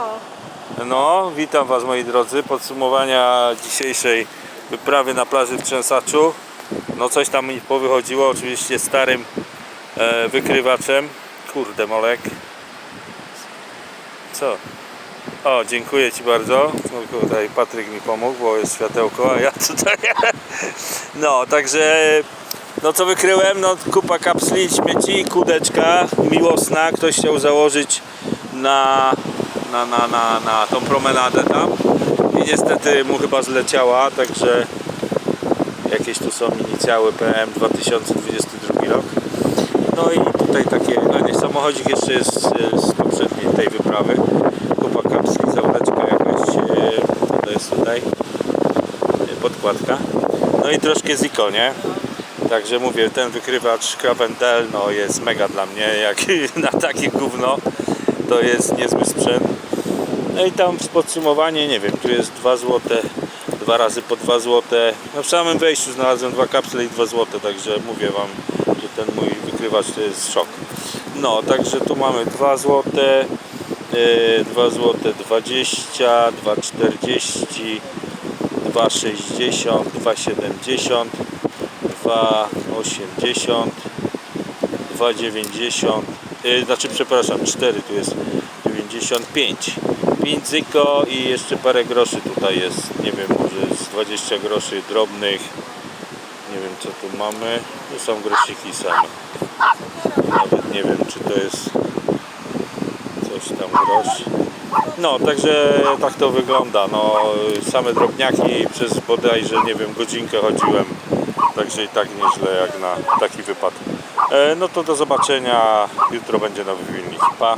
No, No, witam Was moi drodzy. Podsumowania dzisiejszej wyprawy na plaży w Trzęsaczu. No coś tam mi powychodziło, oczywiście starym e, wykrywaczem. Kurde molek. Co? O, dziękuję Ci bardzo. No, tutaj Patryk mi pomógł, bo jest światełko, a ja tutaj... No, także... No co wykryłem? No kupa kapsli, śmieci, kudeczka miłosna. Ktoś chciał założyć na, na, na, na, na tą promenadę tam i niestety mu chyba zleciała, także jakieś tu są inicjały PM 2022 rok. No i tutaj takie, no nie, samochodzik jeszcze jest z, poprzedniej tej wyprawy. Kupa kapsli, zauleczka jakaś, e, to jest tutaj e, podkładka. No i troszkę Ziko, nie? Także mówię, ten wykrywacz Cravendel no jest mega dla mnie, jak na takie gówno to jest niezły sprzęt. No i tam podsumowanie, nie wiem, tu jest 2 złote, dwa razy po 2 złote. No w samym wejściu znalazłem dwa kapsle i 2 złote, także mówię wam, że ten mój wykrywacz to jest szok. No, także tu mamy 2 złote, yy, 2 złote 20, 2,40, 2,60, 2,70, 2,80, 2,90, yy, znaczy przepraszam, 4 tu jest 95. 5 zyko i jeszcze parę groszy tutaj jest, nie wiem, może z 20 groszy drobnych. Nie wiem co tu mamy. Tu są grosiki same. Nawet nie wiem czy to jest coś tam grosz. No, także tak to wygląda. No, same drobniaki przez bodajże, nie wiem, godzinkę chodziłem. Także i tak nieźle jak na taki wypad. E, no to do zobaczenia. Jutro będzie nowy filmik. Pa!